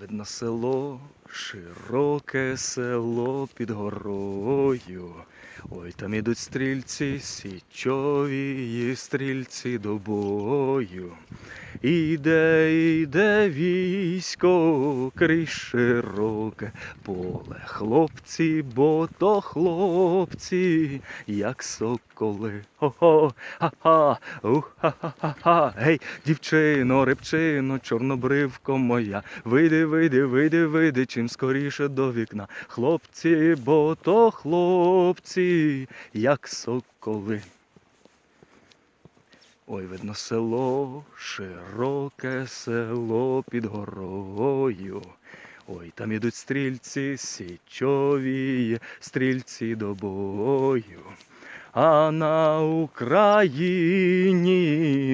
Видно село, широке село під горою. Ой, там ідуть стрільці, січові стрільці до бою. Іде, іде військо, крізь широке поле. Хлопці, бо то хлопці, як соколи. Хо-хо, ха-ха, ух-ха-ха-ха. Гей, дівчино, рибчино, чорнобривко моя. Вийди, вийди, вийди, вийди, чим скоріше до вікна. Хлопці, бо то хлопці, як соколи. Ой, видно, село, широке село під горою. Ой, там ідуть стрільці, січові, стрільці до бою. А на Україні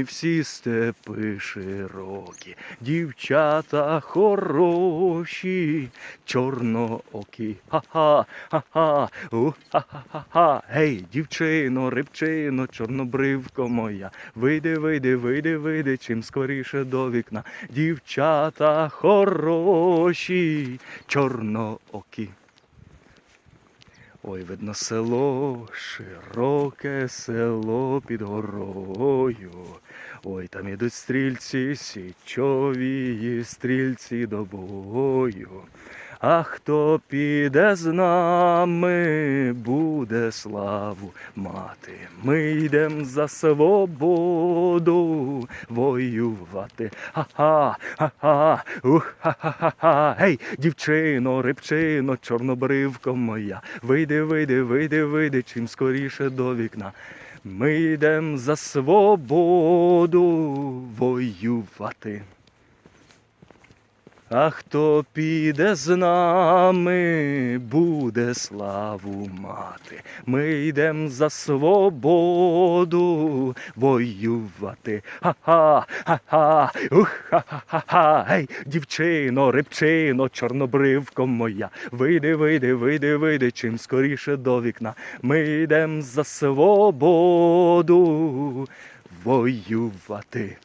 всі степи широкі, дівчата хороші, чорноокі. Ха-ха, ха-ха, у-ха-ха-ха. Гей, дівчино, рибчино, чорнобривко моя. Вийди, вийди, вийди, вийди, чим скоріше до вікна. Дівчата хороші, чорноокі. Ой, видно, село, широке село під горою. Ой, там ідуть стрільці, січові стрільці до бою. А хто піде з нами, буде славу мати. Ми йдем за свободу воювати. Ха-ха, ха-ха, ух, ха-ха-ха. Гей, дівчино, рибчино, чорнобривко моя. Вийди, вийди, вийди, вийди, чим скоріше до вікна. Ми йдем за свободу воювати. А хто піде з нами, буде славу мати. Ми йдем за свободу воювати. Ха-ха, ха-ха, ух, ха-ха-ха. Гей, дівчино, рибчино, чорнобривко моя. Вийди, вийди, вийди, вийди, чим скоріше до вікна. Ми йдем за свободу воювати.